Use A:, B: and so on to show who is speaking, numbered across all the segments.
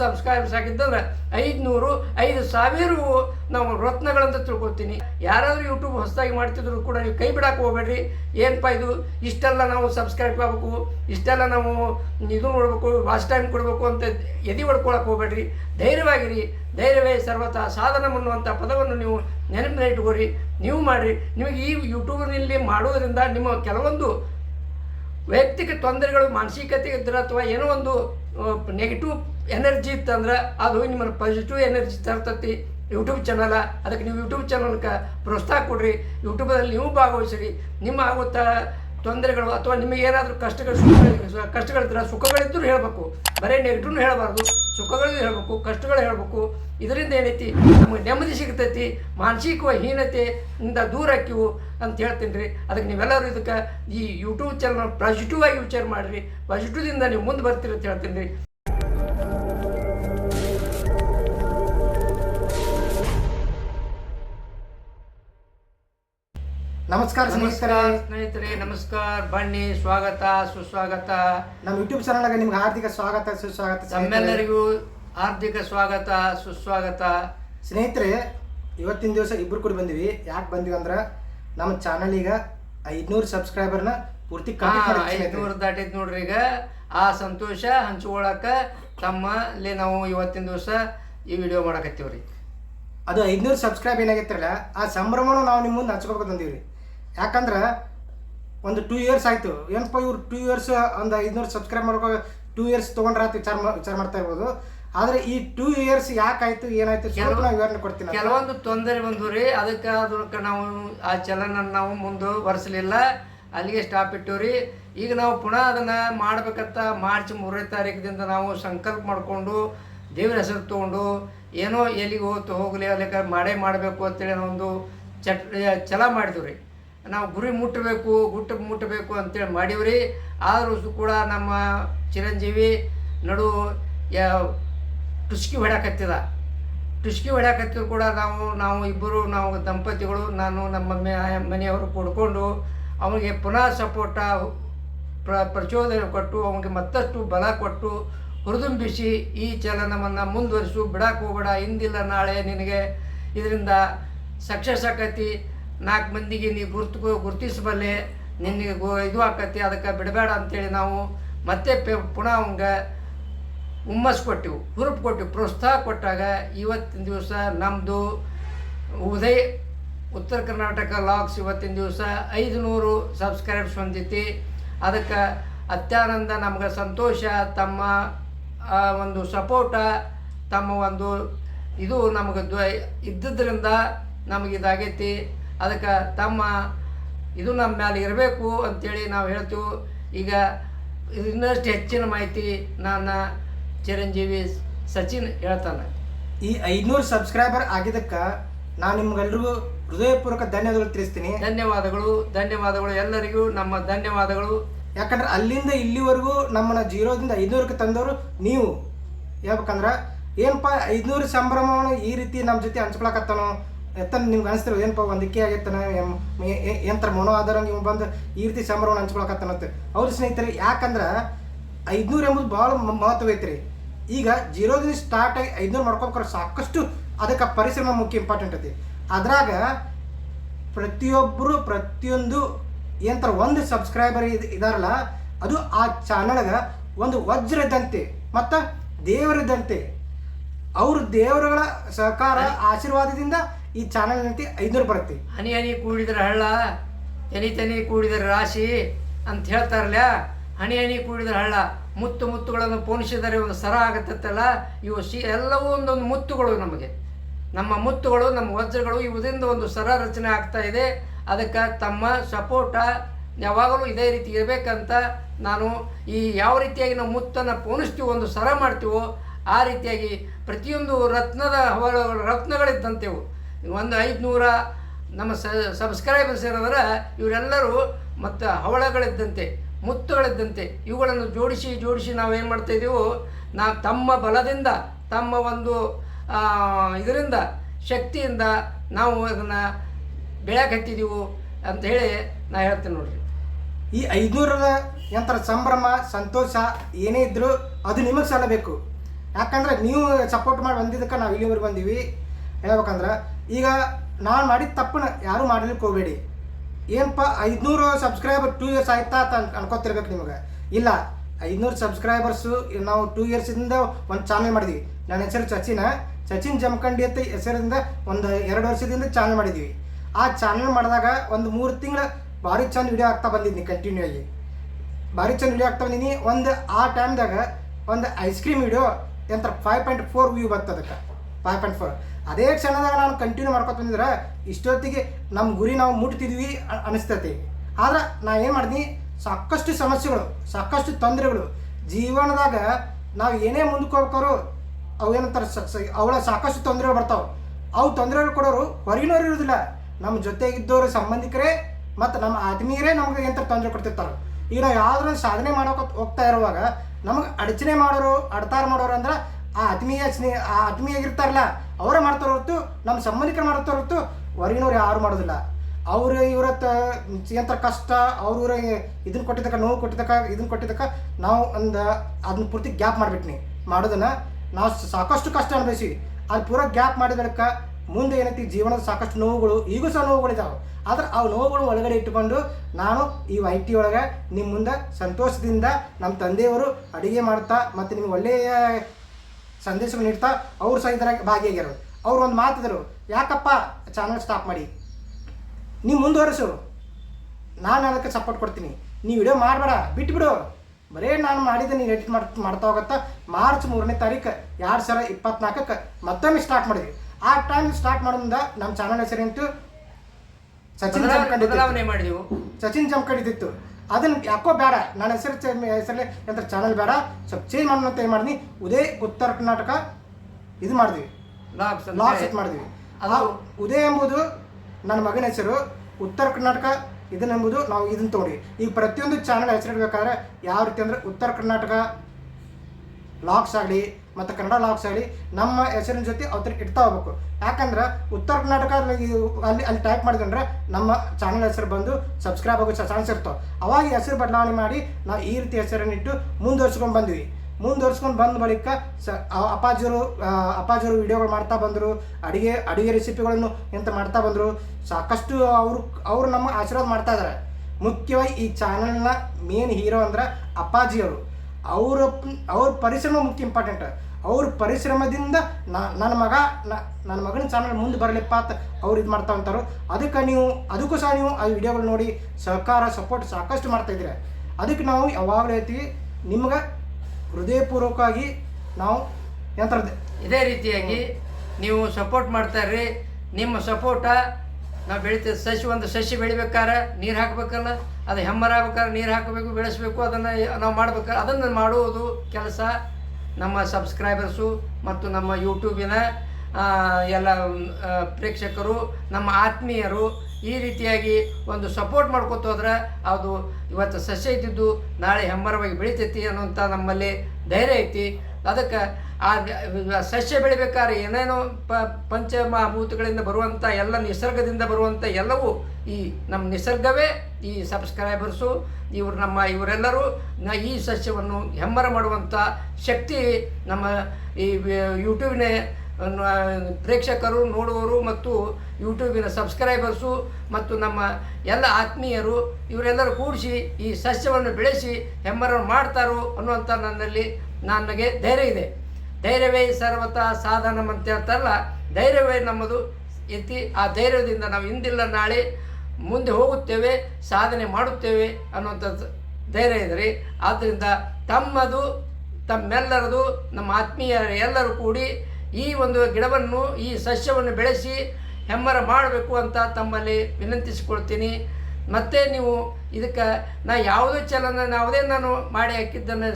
A: Subscribers ಆಗಿದ್ದಂದ್ರೆ ಐದುನೂರು, ಐದು ಸಾವಿರ ನಾವು ರತ್ನಗಳಂತ ತಿಳ್ಕೊತೀನಿ ಯಾರಾದರೂ ಯೂಟ್ಯೂಬ್ ಹೊಸದಾಗಿ ಮಾಡ್ತಿದ್ರು ಕೂಡ ನೀವು ಕೈ ಬಿಡಕ್ಕೆ ಹೋಗ್ಬೇಡ್ರಿ. ಏನಪ್ಪ ಇದು? ಇಷ್ಟೆಲ್ಲ ನಾವು ಸಬ್ಸ್ಕ್ರೈಬ್ ಆಗಬೇಕು, ಇಷ್ಟೆಲ್ಲ ನಾವು ಇದು ನೋಡಬೇಕು ವಾಚ್ ಟೈಮ್ ಕೊಡಬೇಕು ಅಂತ ಎದೆ ಹೊಡ್ಕೊಳಕ್ಕೆ ಹೋಗ್ಬೇಡ್ರಿ. ಧೈರ್ಯವಾಗಿರಿ. ಧೈರ್ಯವೇ ಸರ್ವತ ಸಾಧನ ಅನ್ನುವಂಥ ಪದವನ್ನು ನೀವು ನೆನಪಿನ ಇಟ್ಕೋರಿ ನೀವು ಮಾಡಿರಿ. ನಿಮಗೆ ಈ ಯೂಟ್ಯೂಬ್ನಲ್ಲಿ ಮಾಡೋದರಿಂದ ನಿಮ್ಮ ಕೆಲವೊಂದು ವೈಯಕ್ತಿಕ ತೊಂದರೆಗಳು, ಮಾನಸಿಕತೆ ಇದ್ದರೆ ಅಥವಾ ಏನೋ ಒಂದು ನೆಗೆಟಿವ್ ಎನರ್ಜಿ ಇತ್ತಂದ್ರೆ ಅದು ನಿಮ್ಮನ್ನು ಪಾಸಿಟಿವ್ ಎನರ್ಜಿ ತರ್ತತಿ. ಯೂಟ್ಯೂಬ್ ಚಾನಲ ಅದಕ್ಕೆ ನೀವು ಯೂಟ್ಯೂಬ್ ಚಾನಲ್ಗೆ ಪ್ರೋತ್ಸಾಹ ಕೊಡ್ರಿ. ಯೂಟ್ಯೂಬಲ್ಲಿ ನೀವು ಭಾಗವಹಿಸಿರಿ. ನಿಮ್ಮ ಆಗುತ್ತಾ ತೊಂದರೆಗಳು ಅಥವಾ ನಿಮಗೆ ಏನಾದರೂ ಕಷ್ಟಗಳು, ಸುಖಗಳು ಕಷ್ಟಗಳಿದ್ರೆ ಸುಖಗಳಿದ್ದರೂ ಹೇಳಬೇಕು. ಬರೀ ನೆಗೆಟಿವ್ನು ಹೇಳಬಾರ್ದು ಸುಖಗಳು ಹೇಳಬೇಕು, ಕಷ್ಟಗಳು ಹೇಳಬೇಕು. ಇದರಿಂದ ಏನೈತಿ? ನಮಗೆ ನೆಮ್ಮದಿ ಸಿಗ್ತೈತಿ ಮಾನಸಿಕ ಹೀನತೆಯಿಂದ ದೂರ ಹಾಕಿವು ಅಂತ ಹೇಳ್ತೀನಿ ರೀ. ಅದಕ್ಕೆ ನೀವೆಲ್ಲರೂ ಇದಕ್ಕೆ ಈ ಯೂಟ್ಯೂಬ್ ಚಾನಲ್ ಪಾಸಿಟಿವ್ ಆಗಿ ವಿಚಾರ ಮಾಡಿರಿ. ಪಾಸಿಟಿವ್ದಿಂದ ನೀವು ಮುಂದೆ ಬರ್ತೀರಿ ಅಂತ ಹೇಳ್ತೀನಿ ರೀ.
B: ನಮಸ್ಕಾರ ಸ್ನೇಹಿತರೆ
A: ನಮಸ್ಕಾರ ಸ್ನೇಹಿತರೆ. ನಮಸ್ಕಾರ. ಬನ್ನಿ ಸ್ವಾಗತ ಸುಸ್ವಾಗತ.
B: ನಮ್ಮ ಯೂಟ್ಯೂಬ್ ಚಾನಲ್ಗೆ ನಿಮ್ಗೆ ಹಾರ್ದಿಕ ಸ್ವಾಗತ ಸುಸ್ವಾಗತ
A: ನಮ್ಮೆಲ್ಲರಿಗೂ ಹಾರ್ದಿಕ ಸ್ವಾಗತ ಸುಸ್ವಾಗತ.
B: ಸ್ನೇಹಿತರೆ ಇವತ್ತಿನ ದಿವಸ ಇಬ್ರು ಕೂಡ ಬಂದಿವಿ. ಯಾಕೆ ಬಂದಿವಿ ಅಂದ್ರೆ ನಮ್ಮ ಚಾನಲ್ ಈಗ ಐದ್ನೂರು ಸಬ್ಸ್ಕ್ರೈಬರ್ನ ಪೂರ್ತಿ
A: ಐದ್ನೂರು ದಾಟೈತೆ ನೋಡ್ರಿ ಈಗ. ಆ ಸಂತೋಷ ಹಂಚ್ಕೊಳಕ ತಮ್ಮಲ್ಲಿ ನಾವು ಇವತ್ತಿನ ದಿವಸ ಈ ವಿಡಿಯೋ ಮಾಡಕತ್ತೀವ್ರಿ.
B: ಅದು ಐದ್ನೂರು ಸಬ್ಸ್ಕ್ರೈಬ್ ಏನಾಗಿತ್ತಲ್ಲ ಆ ಸಂಭ್ರಮನೂ ನಾವು ನಿಮ್ಮ ಮುಂದೆ ಹಂಚ್ಕೋಬೇಕು ಬಂದೀವಿ ಯಾಕಂದ್ರೆ ಒಂದು ಟೂ ಇಯರ್ಸ್ ಆಯ್ತು. ಏನಪ್ಪ ಇವ್ರು ಟೂ ಇಯರ್ಸ್ ಒಂದು ಐದುನೂರು ಸಬ್ಸ್ಕ್ರೈಬ್ ಮಾಡ್ಕೋ ಟೂ ಇಯರ್ಸ್ ತೊಗೊಂಡ್ರೆ ಆಯ್ತು ವಿಚಾರ ವಿಚಾರ ಮಾಡ್ತಾ ಇರ್ಬೋದು. ಆದ್ರೆ ಈ ಟೂ ಇಯರ್ಸ್ ಯಾಕಾಯ್ತು ಏನಾಯ್ತು ವಿವರಣೆ ಕೊಡ್ತೀನಿ
A: ಕೆಲವೊಂದು ತೊಂದರೆ ಬಂದ್ವು ರೀ ಅದಕ್ಕೆ ಅದಕ್ಕೆ ನಾವು ಆ ಚಲನ ನಾವು ಮುಂದುವರಿಸಲಿಲ್ಲ. ಅಲ್ಲಿಗೆ ಸ್ಟಾಪ್ ಇಟ್ಟಿವ್ರಿ. ಈಗ ನಾವು ಪುನಃ ಅದನ್ನು ಮಾಡ್ಬೇಕಂತ ಮಾರ್ಚ್ ಮೂರನೇ ತಾರೀಕಿನಿಂದ ನಾವು ಸಂಕಲ್ಪ ಮಾಡಿಕೊಂಡು ದೇವ್ರ ಹೆಸರು ತೊಗೊಂಡು ಏನೋ ಎಲ್ಲಿಗೆ ಹೋಗ್ತು ಹೋಗಲಿ ಅದಕ್ಕೆ ಮಾಡೇ ಮಾಡಬೇಕು ಅಂತೇಳಿ ನಾವು ಒಂದು ಚಟ್ ಛಲ ಮಾಡಿದ್ವಿ ರೀ ನಾವು ಗುರಿ ಮುಟ್ಟಬೇಕು, ಗುಟ್ಟು ಮುಟ್ಟಬೇಕು ಅಂತೇಳಿ ಮಾಡೀವ್ರಿ. ಆದರೂ ಕೂಡ ನಮ್ಮ ಚಿರಂಜೀವಿ ನಡು ಯಾ ಟುಸ್ಕಿ ಹೊಡ್ಯಾಕತ್ತಿದ. ಟುಸ್ಕಿ ಹೊಡ್ಯಾಕತ್ತಿದ್ರು ಕೂಡ ನಾವು ನಾವು ಇಬ್ಬರು, ನಾವು ದಂಪತಿಗಳು, ನಾನು, ನಮ್ಮ ಮನೆ- ಮನೆಯವರು ಕೊಡ್ಕೊಂಡು ಅವನಿಗೆ ಪುನಃ ಸಪೋರ್ಟ, ಪ್ರ, ಪ್ರಚೋದನೆ ಕೊಟ್ಟು, ಅವನಿಗೆ ಮತ್ತಷ್ಟು ಬಲ ಕೊಟ್ಟು ಹುರಿದುಂಬಿಸಿ ಈ ಚಲನವನ್ನು ಮುಂದುವರಿಸು ಬಿಡಕ್ಕೆ ಹೋಗಬೇಡ ಇಂದಿಲ್ಲ ನಾಳೆ ನಿನಗೆ. ಇದರಿಂದ ಸಕ್ಸಸ್ ಆಕತಿ. ನಾಲ್ಕು ಮಂದಿಗೆ ನೀ ಗುರ್ತು ಗುರ್ತಿಸಬಲ್ಲೆ, ನಿನಗೆ ಗೋ ಇದು ಆಕತಿ, ಅದಕ್ಕೆ ಬಿಡಬೇಡ ಅಂತೇಳಿ ನಾವು ಮತ್ತೆ ಪೆ ಪುನಃ ಅವಂಗೆ ಹುಮ್ಮಸ್ ಕೊಟ್ಟಿವು, ಹುರುಪು ಕೊಟ್ಟಿವು. ಪ್ರೋತ್ಸಾಹ ಕೊಟ್ಟಾಗ ಇವತ್ತಿನ ದಿವಸ ನಮ್ಮದು ಉದಯ್, ಉತ್ತರ ಕರ್ನಾಟಕ ಲಾಗ್ಸ್ ಇವತ್ತಿನ ದಿವಸ ಐದು ನೂರು ಸಬ್ಸ್ಕ್ರೈಬ್ಸ್ ಹೊಂದೈತಿ. ಅದಕ್ಕೆ ಅತ್ಯಾನಂದ ನಮ್ಗೆ ಸಂತೋಷ, ತಮ್ಮ ಒಂದು ಸಪೋರ್ಟ, ತಮ್ಮ ಒಂದು ಇದು ನಮಗೆ ದ್ವ ಇದ್ದದ್ರಿಂದ ನಮಗೆ ಇದಾಗೈತಿ. ಅದಕ್ಕೆ ತಮ್ಮ ಇದು ನಮ್ಮ ಮೇಲೆ ಇರಬೇಕು ಅಂತೇಳಿ ನಾವು ಹೇಳ್ತೀವಿ. ಈಗ ಇನ್ನಷ್ಟು ಹೆಚ್ಚಿನ ಮಾಹಿತಿ ನನ್ನ ಚಿರಂಜೀವಿ ಸಚಿನ್ ಹೇಳ್ತಾನೆ.
B: ಈ ಐದ್ನೂರು ಸಬ್ಸ್ಕ್ರೈಬರ್ ಆಗಿದ್ದಕ್ಕೆ ನಾನು ನಿಮ್ಗೆಲ್ರಿಗೂ ಹೃದಯಪೂರ್ವಕ ಧನ್ಯವಾದಗಳು ತಿಳಿಸ್ತೀನಿ.
A: ಧನ್ಯವಾದಗಳು ಧನ್ಯವಾದಗಳು ಎಲ್ಲರಿಗೂ ನಮ್ಮ ಧನ್ಯವಾದಗಳು.
B: ಯಾಕಂದ್ರೆ ಅಲ್ಲಿಂದ ಇಲ್ಲಿವರೆಗೂ ನಮ್ಮನ್ನ ಜೀರೋದಿಂದ ಐದ್ನೂರಕ್ಕೆ ತಂದವರು ನೀವು. ಹೇಳ್ಬೇಕಂದ್ರೆ ಏನಪ್ಪ ಐದುನೂರು ಸಂಭ್ರಮವನ್ನು ಈ ರೀತಿ ನಮ್ಮ ಜೊತೆ ಹಂಚ್ಕೊಳಕತ್ತಾನೋ? ಎತ್ತನ ನಿಮ್ಗೆ ಅನಿಸ್ತಿರೋ ಏನಪ್ಪ ಒಂದಕ್ಕೆ ಆಗೈತನ ಎಂತರ ಮನೋ ಆಧಾರ ನೀವು ಬಂದು ಈ ರೀತಿ ಸಂಭ್ರಮವನ್ನು ಹಂಚ್ಕೊಳಕತ್ತನತ್ತೆ ಅವ್ರ ಸ್ನೇಹಿತರೆ, ಯಾಕಂದ್ರೆ ಐದ್ನೂರು ಎಂಬುದು ಭಾಳ ಮಹತ್ವ ಐತ್ರಿ. ಈಗ ಜೀರೋದಿಂದ ಸ್ಟಾರ್ಟ್ ಆಗಿ ಐದ್ನೂರು ಮಾಡ್ಕೊಬೇಕಾದ್ರೆ ಸಾಕಷ್ಟು ಅದಕ್ಕೆ ಪರಿಶ್ರಮ ಮುಖ್ಯ ಇಂಪಾರ್ಟೆಂಟ್ ಐತಿ. ಅದ್ರಾಗ ಪ್ರತಿಯೊಬ್ಬರು ಪ್ರತಿಯೊಂದು ಏನಂತಾರೆ ಒಂದು ಸಬ್ಸ್ಕ್ರೈಬರ್ ಇದಾರಲ್ಲ, ಅದು ಆ ಚಾನಲ್ಗೆ ಒಂದು ವಜ್ರ ಇದ್ದಂತೆ ಮತ್ತು ದೇವರಿದ್ದಂತೆ ಅವ್ರ ದೇವರುಗಳ ಸಹಕಾರ, ಆಶೀರ್ವಾದದಿಂದ ಈ ಚಾನಲ್ ಅಂತ ಐನೂರು ಬರುತ್ತೆ.
A: ಹನಿ ಹನಿ ಕೂಡಿದ್ರೆ ಹಳ್ಳ ತೆನಿ ತೆನಿ ಕೂಡಿದರೆ ರಾಶಿ ಅಂತ ಹೇಳ್ತಾರಲ್ಲ, ಹನಿ ಹನಿ ಕೂಡಿದ್ರೆ ಹಳ್ಳ. ಮುತ್ತು ಮುತ್ತುಗಳನ್ನು ಪೋಣಿಸಿದರೆ ಒಂದು ಸರ ಆಗತ್ತಲ್ಲ ಇವು ಸಿ ಎಲ್ಲವೂ ಒಂದೊಂದು ಮುತ್ತುಗಳು ನಮಗೆ. ನಮ್ಮ ಮುತ್ತುಗಳು, ನಮ್ಮ ವಜ್ರಗಳು ಇವುದರಿಂದ ಒಂದು ಸರ ರಚನೆ ಆಗ್ತಾ ಇದೆ. ಅದಕ್ಕೆ ತಮ್ಮ ಸಪೋರ್ಟ ಯಾವಾಗಲೂ ಇದೇ ರೀತಿ ಇರಬೇಕಂತ ನಾನು ಈ ಯಾವ ರೀತಿಯಾಗಿ ನಾವು ಮುತ್ತನ್ನು ಪೋಣಿಸ್ತೀವೋ, ಒಂದು ಸರ ಮಾಡ್ತೀವೋ, ಆ ರೀತಿಯಾಗಿ ಪ್ರತಿಯೊಂದು ರತ್ನದ ಹವಳ ರತ್ನಗಳಿದ್ದಂತೆವು ಒಂದು ಐದುನೂರ ನಮ್ಮ ಸ ಸಬ್ಸ್ಕ್ರೈಬರ್ಸ್ ಇರೋದ್ರೆ ಇವರೆಲ್ಲರೂ ಮತ್ತು ಹವಳಗಳಿದ್ದಂತೆ, ಮುತ್ತುಗಳಿದ್ದಂತೆ ಇವುಗಳನ್ನು ಜೋಡಿಸಿ ಜೋಡಿಸಿ ನಾವೇನು ಮಾಡ್ತಾಯಿದ್ದೀವೋ ನಾವು ತಮ್ಮ ಬಲದಿಂದ, ತಮ್ಮ ಒಂದು ಇದರಿಂದ, ಶಕ್ತಿಯಿಂದ ನಾವು ಅದನ್ನು ಬೆಳೆಯಕತ್ತಿದ್ದೀವು ಅಂತ ಹೇಳಿ ನಾ ಹೇಳ್ತೀನಿ ನೋಡಿರಿ.
B: ಈ ಐದುನೂರದ ಯಂತ್ರ ಸಂಭ್ರಮ, ಸಂತೋಷ ಏನೇ ಇದ್ದರೂ ಅದು ನಿಮಗೆ ಸಲ್ಲಬೇಕು. ಯಾಕಂದ್ರೆ ನೀವು ಸಪೋರ್ಟ್ ಮಾಡಿ ಬಂದಿದ್ದಕ್ಕೆ ನಾವು ಇಲ್ಲಿವರೆಗೆ ಬಂದೀವಿ. ಹೇಳ್ಬೇಕಂದ್ರೆ ಈಗ ನಾನು ಮಾಡಿದ ತಪ್ಪನ್ನ ಯಾರೂ ಮಾಡಲಿಕ್ಕೆ ಹೋಗಬೇಡಿ. ಏನಪ್ಪ ಐದುನೂರು ಸಬ್ಸ್ಕ್ರೈಬರ್ ಟೂ ಇಯರ್ಸ್ ಆಯ್ತಾ ಅಂತ ಅನ್, ಅನ್ಕೋತಿರ್ಬೇಕು ನಿಮಗೆ. ಇಲ್ಲ, ಐದುನೂರು ಸಬ್ಸ್ಕ್ರೈಬರ್ಸು ನಾವು ಟೂ ಇಯರ್ಸಿಂದ ಒಂದು ಚಾನಲ್ ಮಾಡಿದ್ವಿ. ನನ್ನ ಹೆಸರು ಸಚಿನ. ಸಚಿನ್ ಜಮಖಂಡಿ ಅಂತ ಹೆಸರಿಂದ ಒಂದು ಎರಡು ವರ್ಷದಿಂದ ಚಾನಲ್ ಮಾಡಿದ್ವಿ. ಆ ಚಾನಲ್ ಮಾಡಿದಾಗ ಒಂದು ಮೂರು ತಿಂಗಳು ಭಾರಿ ಚಂದ ವಿಡಿಯೋ ಆಗ್ತಾ ಬಂದಿದ್ದೀನಿ ಕಂಟಿನ್ಯೂ ಆಗಿ. ಭಾರಿ ಚಂದ ವಿಡಿಯೋ ಆಗ್ತಾ ಬಂದಿದ್ದೀನಿ ಒಂದು ಆ ಟೈಮ್ದಾಗ ಒಂದು ಐಸ್ ಕ್ರೀಮ್ ವಿಡಿಯೋ ಎಂತ ಫೈವ್ ಪಾಯಿಂಟ್ ಫೋರ್ ವ್ಯೂ ಬರ್ತದಕ್ಕೆ ಫೈವ್ ಪಾಯಿಂಟ್ ಫೋರ್ ಅದೇ ಕ್ಷಣದಾಗ ನಾನು ಕಂಟಿನ್ಯೂ ಮಾಡ್ಕೊತ ಬಂದಿದ್ರೆ, ಇಷ್ಟೊತ್ತಿಗೆ ನಮ್ಮ ಗುರಿ ನಾವು ಮುಟ್ತಿದ್ವಿ ಅನಿಸ್ತೈತಿ. ಆದ್ರೆ ನಾ ಏನು ಮಾಡಿದ್ನಿ ಸಾಕಷ್ಟು ಸಮಸ್ಯೆಗಳು, ಸಾಕಷ್ಟು ತೊಂದರೆಗಳು, ಜೀವನದಾಗ ನಾವು ಏನೇ ಮುಂದಕ್ಕೆ ಅವು ಏನಂತಾರೆ ಅವಳ ಸಾಕಷ್ಟು ತೊಂದರೆಗಳು ಬರ್ತಾವೆ. ಅವು ತೊಂದರೆಗಳು ಕೊಡೋರು ಹೊರಗಿನವ್ರು ಇರೋದಿಲ್ಲ. ನಮ್ಮ ಜೊತೆಗಿದ್ದವರು ಸಂಬಂಧಿಕರೇ ಮತ್ತು ನಮ್ಮ ಆತ್ಮೀಯರೇ ನಮ್ಗೆ ಎಂತ ತೊಂದರೆ ಕೊಡ್ತಿರ್ತಾರೆ. ಈಗ ನಾವು ಯಾವ್ದಾರ ಸಾಧನೆ ಮಾಡೋಕೆ ಹೋಗ್ತಾ ಇರುವಾಗ ನಮಗೆ ಅಡಚಣೆ ಮಾಡೋರು, ಅಡ್ತಾರ ಮಾಡೋರು ಅಂದ್ರೆ ಆ ಆತ್ಮೀಯ ಸ್ನೇಹ, ಆ ಆತ್ಮೀಯಾಗಿರ್ತಾರಲ್ಲ ಅವರೇ ಮಾಡ್ತಾರ ಹೊರತು, ನಮ್ಮ ಸಂಬಂಧಿಕರು ಮಾಡ್ತಾರ ಹೊರತು, ಹೊರಗಿನವ್ರು ಯಾರು ಮಾಡೋದಿಲ್ಲ. ಅವ್ರು ಇವ್ರತ್ತ ಎಂತ ಕಷ್ಟ, ಅವ್ರ ಇದನ್ನ ಕೊಟ್ಟಿದ್ದಕ್ಕ, ನೋವು ಕೊಟ್ಟಿದ್ದಕ್ಕ ಇದನ್ನ ಕೊಟ್ಟಿದ್ದಕ್ಕ, ನಾವು ಒಂದು ಅದನ್ನ ಪೂರ್ತಿ ಗ್ಯಾಪ್ ಮಾಡಿಬಿಟ್ನಿ. ಮಾಡೋದನ್ನ ನಾವು ಸಾಕಷ್ಟು ಕಷ್ಟ ಅನುಭವಿಸಿ ಅದು ಪೂರ ಗ್ಯಾಪ್ ಮಾಡಿದ ಬಳಿಕ ಮುಂದೆ ಏನೈತಿ, ಜೀವನದ ಸಾಕಷ್ಟು ನೋವುಗಳು, ಈಗೂ ಸಹ ನೋವುಗಳಿದಾವೆ. ಆದ್ರೆ ಆ ನೋವುಗಳು ಒಳಗಡೆ ಇಟ್ಟುಕೊಂಡು ನಾನು ಈ ಐ ಟಿ ಒಳಗೆ ನಿಮ್ಮ ಮುಂದೆ ಸಂತೋಷದಿಂದ ನಮ್ಮ ತಂದೆಯವರು ಅಡುಗೆ ಮಾಡ್ತಾ, ಮತ್ತು ನಿಮ್ಗೆ ಒಳ್ಳೆಯ ಸಂದೇಶಗಳು ನೀಡ್ತಾ ಅವ್ರು ಸಹ ಇದರ ಭಾಗಿಯಾಗಿರೋದು. ಅವ್ರು ಒಂದು ಮಾತಿದ್ರು ಯಾಕಪ್ಪ ಚಾನಲ್ ಸ್ಟಾಪ್ ಮಾಡಿ. ನೀವು ಮುಂದುವರಿಸು. ನಾನು ಅದಕ್ಕೆ ಸಪೋರ್ಟ್ ಕೊಡ್ತೀನಿ. ನೀವು ವಿಡಿಯೋ ಮಾಡಬೇಡ ಬಿಟ್ಬಿಡು. ಬರೇ ನಾನು ಮಾಡಿದ್ದೆ ನೀನು ಎಡಿಟ್ ಮಾಡಿ ಮಾಡ್ತಾ ಹೋಗುತ್ತಾ. ಮಾರ್ಚ್ ಮೂರನೇ ತಾರೀಕು ಎರಡು ಸಾವಿರ ಇಪ್ಪತ್ನಾಲ್ಕಕ್ಕೆ ಮತ್ತೊಮ್ಮೆ ಸ್ಟಾರ್ಟ್ ಮಾಡಿದ್ವಿ. ಆ ಟೈಮ್ ಸ್ಟಾರ್ಟ್ ಮಾಡೋದ್ರಿಂದ ನಮ್ಮ ಚಾನಲ್ ಹೆಸರಿಂಟು ಸಚಿನ್
A: ಜಮ್
B: ಜಮಖಂಡಿ ಸಚಿನ್ ಜಮಖಂಡಿದಿತ್ತು ಅದನ್ನ ಯಾಕೋ ಬೇಡ. ನನ್ನ ಹೆಸರು ಹೆಸರಲ್ಲೇ ಎಂತ ಚಾನಲ್ ಬೇಡ. ಸ್ವಲ್ಪ ಚೇಂಜ್ ಮಾಡೋಣ ಅಂತ ಏನು ಮಾಡಿದ್ನಿ? ಉದಯ ಉತ್ತರ ಕರ್ನಾಟಕ ಇದು ಮಾಡಿದ್ವಿ. ಲಾಸ್ ಮಾಡಿದ್ವಿ. ಆ ಉದಯ ಎಂಬುದು ನನ್ನ ಮಗನ ಹೆಸರು ಉತ್ತರ ಕರ್ನಾಟಕ ಇದನ್ನೆಂಬುದು ನಾವು ಇದನ್ನ ತಗೊಂಡ್ವಿ. ಈಗ ಪ್ರತಿಯೊಂದು ಚಾನಲ್ ಹೆಸರಿಡ್ಬೇಕಾದ್ರೆ ಯಾವ ರೀತಿ ಅಂದ್ರೆ ಉತ್ತರ ಕರ್ನಾಟಕ ಲಾಕ್ಸ್ ಆಗಲಿ ಮತ್ತು ಕನ್ನಡ ಲಾಕ್ಸ್ ಹೇಳಿ ನಮ್ಮ ಹೆಸರಿನ ಜೊತೆ ಅವ್ರ ಇಡ್ತಾ ಹೋಗ್ಬೇಕು. ಯಾಕಂದ್ರೆ ಉತ್ತರ ಕರ್ನಾಟಕ ಅಲ್ಲಿ ಅಲ್ಲಿ ಟೈಪ್ ಮಾಡಿದ್ರೆ ನಮ್ಮ ಚಾನಲ್ ಹೆಸರು ಬಂದು ಸಬ್ಸ್ಕ್ರೈಬ್ ಆಗೋ ಚಾನ್ಸ್ ಇರ್ತವೆ. ಅವಾಗ ಹೆಸರು ಬದಲಾವಣೆ ಮಾಡಿ ನಾವು ಈ ರೀತಿ ಹೆಸರನ್ನಿಟ್ಟು ಮುಂದುವರ್ಸ್ಕೊಂಡು ಬಂದ್ವಿ. ಮುಂದುವರ್ಸ್ಕೊಂಡು ಬಂದ ಬಳಿಕ ಸ ಅಪ್ಪಾಜಿಯವರು ಅಪ್ಪಾಜಿಯವರು ವಿಡಿಯೋಗಳು ಮಾಡ್ತಾ ಬಂದರು, ಅಡುಗೆ ಅಡುಗೆ ರೆಸಿಪಿಗಳನ್ನು ಎಂತ ಮಾಡ್ತಾ ಬಂದರು. ಸಾಕಷ್ಟು ಅವರು ಅವರು ನಮ್ಮ ಆಶೀರ್ವಾದ ಮಾಡ್ತಾ ಇದ್ದಾರೆ ಮುಖ್ಯವಾಗಿ ಈ ಚಾನಲ್ನ ಮೇನ್ ಹೀರೋ ಅಂದ್ರೆ ಅಪ್ಪಾಜಿಯವರು. ಅವರ ಅವ್ರ ಪರಿಶ್ರಮ ಮುಖ್ಯ ಇಂಪಾರ್ಟೆಂಟ್ ಅವ್ರ ಪರಿಶ್ರಮದಿಂದ ನನ್ನ ಮಗ ನನ್ನ ಮಗನ ಚಾನಲ್ ಮುಂದೆ ಬರಲಿಪ್ಪ ಅಂತ ಅವ್ರು ಇದು ಮಾಡ್ತಾ ಅಂತಾರೋ ಅದಕ್ಕೆ ನೀವು, ಅದಕ್ಕೂ ಸಹ ನೀವು ಆ ವಿಡಿಯೋಗಳು ನೋಡಿ ಸಹಕಾರ ಸಪೋರ್ಟ್ ಸಾಕಷ್ಟು ಮಾಡ್ತಾ ಇದ್ದೀರ. ಅದಕ್ಕೆ ನಾವು ಯಾವಾಗಲೂ ಹೇಳ್ತೀವಿ, ನಿಮ್ಗೆ ಹೃದಯಪೂರ್ವಕವಾಗಿ ನಾವು ಎಂಥದ್ದು
A: ಇದೇ ರೀತಿಯಾಗಿ ನೀವು ಸಪೋರ್ಟ್ ಮಾಡ್ತಾ ಇರ್ರಿ. ನಿಮ್ಮ ಸಪೋರ್ಟ ನಾವು ಬೆಳಿತೀವಿ. ಸಸಿ, ಒಂದು ಸಸಿ ಬೆಳಿಬೇಕಾದ್ರೆ ನೀರು ಹಾಕಬೇಕಲ್ಲ, ಅದು ಹೆಮ್ಮರ ಆಗ್ಬೇಕಾದ್ರೆ ನೀರು ಹಾಕಬೇಕು, ಬೆಳೆಸಬೇಕು, ಅದನ್ನು ನಾವು ಮಾಡ್ಬೇಕು ಅದನ್ನು ಮಾಡುವುದು ಕೆಲಸ. ನಮ್ಮ ಸಬ್ಸ್ಕ್ರೈಬರ್ಸು ಮತ್ತು ನಮ್ಮ ಯೂಟ್ಯೂಬಿನ ಎಲ್ಲ ಪ್ರೇಕ್ಷಕರು, ನಮ್ಮ ಆತ್ಮೀಯರು ಈ ರೀತಿಯಾಗಿ ಒಂದು ಸಪೋರ್ಟ್ ಮಾಡ್ಕೊತ ಹೋದ್ರೆ ಅದು ಇವತ್ತು ಸಸ್ಯ ಇದ್ದಿದ್ದು ನಾಳೆ ಹೆಮ್ಮರವಾಗಿ ಬೆಳಿತೈತಿ ಅನ್ನೋಂಥ ನಮ್ಮಲ್ಲಿ ಧೈರ್ಯ ಐತಿ. ಅದಕ್ಕೆ ಆ ಸಸ್ಯ ಬೆಳಿಬೇಕಾದ್ರೆ ಏನೇನೋ ಪ, ಪಂಚಮಹಾಭೂತಗಳಿಂದ ಬರುವಂಥ ಎಲ್ಲ ನಿಸರ್ಗದಿಂದ ಬರುವಂಥ ಎಲ್ಲವೂ ಈ ನಮ್ಮ ನಿಸರ್ಗವೇ ಈ ಸಬ್ಸ್ಕ್ರೈಬರ್ಸು ಇವರು ನಮ್ಮ ಇವರೆಲ್ಲರೂ ನ, ಈ ಸಸ್ಯವನ್ನು ಹೆಮ್ಮರ ಮಾಡುವಂಥ ಶಕ್ತಿ ನಮ್ಮ ಈ ಯೂಟ್ಯೂಬಿನ ಪ್ರೇಕ್ಷಕರು, ನೋಡುವವರು ಮತ್ತು ಯೂಟ್ಯೂಬಿನ ಸಬ್ಸ್ಕ್ರೈಬರ್ಸು ಮತ್ತು ನಮ್ಮ ಎಲ್ಲ ಆತ್ಮೀಯರು ಇವರೆಲ್ಲರೂ ಕೂಡಿಸಿ ಈ ಸಸ್ಯವನ್ನು ಬೆಳೆಸಿ ಹೆಮ್ಮರವನ್ನು ಮಾಡ್ತಾರೋ ಅನ್ನುವಂಥ ನನ್ನಲ್ಲಿ, ನನಗೆ ಧೈರ್ಯ ಇದೆ. ಧೈರ್ಯವೇ ಸರ್ವತ ಸಾಧನ ಅಂತ ಹೇಳ್ತಾರಲ್ಲ ಧೈರ್ಯವೇ ನಮ್ಮದು. ಇತಿ ಆ ಧೈರ್ಯದಿಂದ ನಾವು ಹಿಂದಿಲ್ಲ ನಾಳೆ ಮುಂದೆ ಹೋಗುತ್ತೇವೆ, ಸಾಧನೆ ಮಾಡುತ್ತೇವೆ ಅನ್ನುವಂಥದ್ದು ಧೈರ್ಯ ಇದ್ರಿ ಆದ್ದರಿಂದ ತಮ್ಮದು, ತಮ್ಮೆಲ್ಲರದು, ನಮ್ಮ ಆತ್ಮೀಯ ಎಲ್ಲರೂ ಕೂಡಿ ಈ ಒಂದು ಗಿಡವನ್ನು, ಈ ಸಸ್ಯವನ್ನು ಬೆಳೆಸಿ ಹೆಮ್ಮರ ಮಾಡಬೇಕು ಅಂತ ತಮ್ಮಲ್ಲಿ ವಿನಂತಿಸಿಕೊಳ್ತೀನಿ. ಮತ್ತು ನೀವು ಇದಕ್ಕೆ ನಾ ಯಾವುದೇ ಚಲನ ಯಾವುದೇ ನಾನು ಮಾಡಿ ಹಾಕಿದ್ದನ್ನು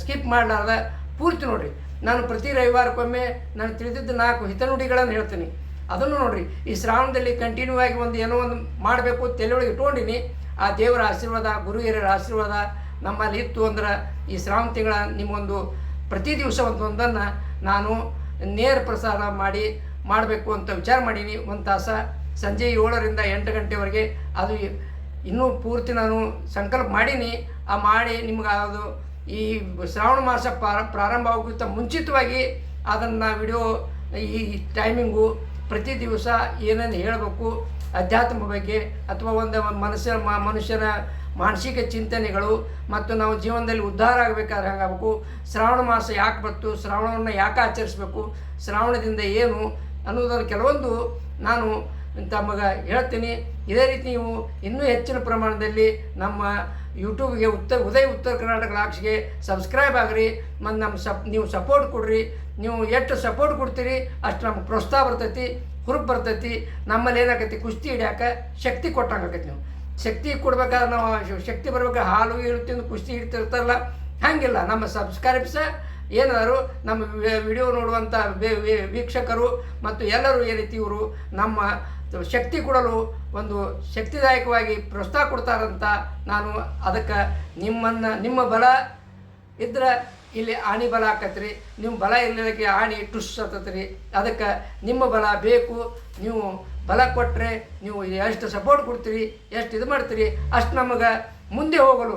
A: ಸ್ಕಿಪ್ ಮಾಡಲಾರ್ದ ಪೂರ್ತಿ ನೋಡಿರಿ. ನಾನು ಪ್ರತಿ ರವಿವಾರಕ್ಕೊಮ್ಮೆ ನಾನು ತಿಳಿದಿದ್ದ ನಾಲ್ಕು ಹಿತನುಡಿಗಳನ್ನು ಹೇಳ್ತೀನಿ. ಅದನ್ನು ನೋಡಿರಿ. ಈ ಶ್ರಾವಣದಲ್ಲಿ ಕಂಟಿನ್ಯೂ ಆಗಿ ಒಂದು ಏನೋ ಒಂದು ಮಾಡಬೇಕು ತಲೆಯೊಳಗೆ ಇಟ್ಕೊಂಡಿನಿ. ಆ ದೇವರ ಆಶೀರ್ವಾದ, ಗುರು ಹಿರಿಯರ ಆಶೀರ್ವಾದ ನಮ್ಮಲ್ಲಿ ಇತ್ತು ಅಂದ್ರೆ ಈ ಶ್ರಾವಣ ತಿಂಗಳ ನಿಮಗೊಂದು ಪ್ರತಿ ದಿವಸ ಒಂದೊಂದನ್ನು ನಾನು ನೇರ ಪ್ರಸಾರ ಮಾಡಿ ಮಾಡಬೇಕು ಅಂತ ವಿಚಾರ ಮಾಡೀನಿ. ಒಂದು ತಾಸ ಸಂಜೆ ಏಳರಿಂದ ಎಂಟು ಗಂಟೆವರೆಗೆ ಅದು ಇನ್ನೂ ಪೂರ್ತಿ ನಾನು ಸಂಕಲ್ಪ ಮಾಡೀನಿ. ಆ ಮಾಡಿ ನಿಮ್ಗೆ ಅದು ಈ ಶ್ರಾವಣ ಮಾಸ ಪ್ರಾರ- ಪ್ರಾರಂಭ ಆಗೋಕ್ಕಿಂತ ಮುಂಚಿತವಾಗಿ ಅದನ್ನು ವಿಡಿಯೋ, ಈ ಟೈಮಿಂಗು ಪ್ರತಿ ದಿವಸ ಏನೇನು ಹೇಳಬೇಕು, ಅಧ್ಯಾತ್ಮ ಬಗ್ಗೆ ಅಥವಾ ಒಂದು ಮನಸ್ಸಿನ ಮನುಷ್ಯನ ಮಾನಸಿಕ ಚಿಂತನೆಗಳು ಮತ್ತು ನಾವು ಜೀವನದಲ್ಲಿ ಉದ್ಧಾರ ಆಗಬೇಕಾದ್ರೆ ಹಾಗಾಗಬೇಕು. ಶ್ರಾವಣ ಮಾಸ ಯಾಕೆ ಬಂತು, ಶ್ರಾವಣವನ್ನು ಯಾಕೆ ಆಚರಿಸ್ಬೇಕು, ಶ್ರಾವಣದಿಂದ ಏನು ಅನ್ನೋದನ್ನು ಕೆಲವೊಂದು ನಾನು ತಮಗೆ ಹೇಳ್ತೀನಿ. ಇದೇ ರೀತಿ ನೀವು ಇನ್ನೂ ಹೆಚ್ಚಿನ ಪ್ರಮಾಣದಲ್ಲಿ ನಮ್ಮ ಯೂಟ್ಯೂಬ್ಗೆ ಉತ್ತರ, ಉದಯ ಉತ್ತರ ಕರ್ನಾಟಕ ಲಾಕ್ಸ್ಗೆ ಸಬ್ಸ್ಕ್ರೈಬ್ ಆಗಿರಿ ಮತ್ತು ನಮ್ಮ ಸಪ್, ನೀವು ಸಪೋರ್ಟ್ ಕೊಡ್ರಿ. ನೀವು ಎಷ್ಟು ಸಪೋರ್ಟ್ ಕೊಡ್ತೀರಿ, ಅಷ್ಟು ನಮ್ಗೆ ಪ್ರೋತ್ಸಾಹ ಬರ್ತೈತಿ, ಹುರುಪು ಬರ್ತೈತಿ. ನಮ್ಮಲ್ಲಿ ಏನಾಗತ್ತೆ ಕುಸ್ತಿ ಹಿಡಿಯಕ್ಕೆ ಶಕ್ತಿ ಕೊಟ್ಟಂಗೆ ನೀವು. ಶಕ್ತಿ ಕೊಡ್ಬೇಕಾದ್ರೆ ನಾವು ಶಕ್ತಿ ಬರ್ಬೇಕು ಹಾಲು ಇರುತ್ತೆ ಕುಸ್ತಿ ಹಿಡ್ತಿರ್ತಾರಲ್ಲ, ಹಾಗಿಲ್ಲ. ನಮ್ಮ ಸಬ್ಸ್ಕ್ರೈಬ್ಸ ಏನಾದ್ರು, ನಮ್ಮ ವಿಡಿಯೋ ನೋಡುವಂಥ ವೀಕ್ಷಕರು ಮತ್ತು ಎಲ್ಲರೂ ಏನೈತಿ ಇವರು, ನಮ್ಮ ಶಕ್ತಿ ಕೊಡಲು ಒಂದು ಶಕ್ತಿದಾಯಕವಾಗಿ ಪ್ರೋತ್ಸಾಹ ಕೊಡ್ತಾರಂತ ನಾನು ಅದಕ್ಕೆ ನಿಮ್ಮನ್ನು, ನಿಮ್ಮ ಬಲ ಇದ್ರೆ ಇಲ್ಲಿ ಆಣಿ ಬಲ ಆಕತ್ರಿ ನಿಮ್ಮ ಬಲ ಇಲ್ಲದಕ್ಕೆ ಆಣಿ ಟುಸ್ ಹತ್ತತ್ರಿ ಅದಕ್ಕೆ ನಿಮ್ಮ ಬಲ ಬೇಕು, ನೀವು ಬಲ ಕೊಟ್ಟರೆ ನೀವು ಎಷ್ಟು ಸಪೋರ್ಟ್ ಕೊಡ್ತೀರಿ, ಎಷ್ಟು ಇದು ಮಾಡ್ತೀರಿ, ಅಷ್ಟು ನಮಗೆ ಮುಂದೆ ಹೋಗಲು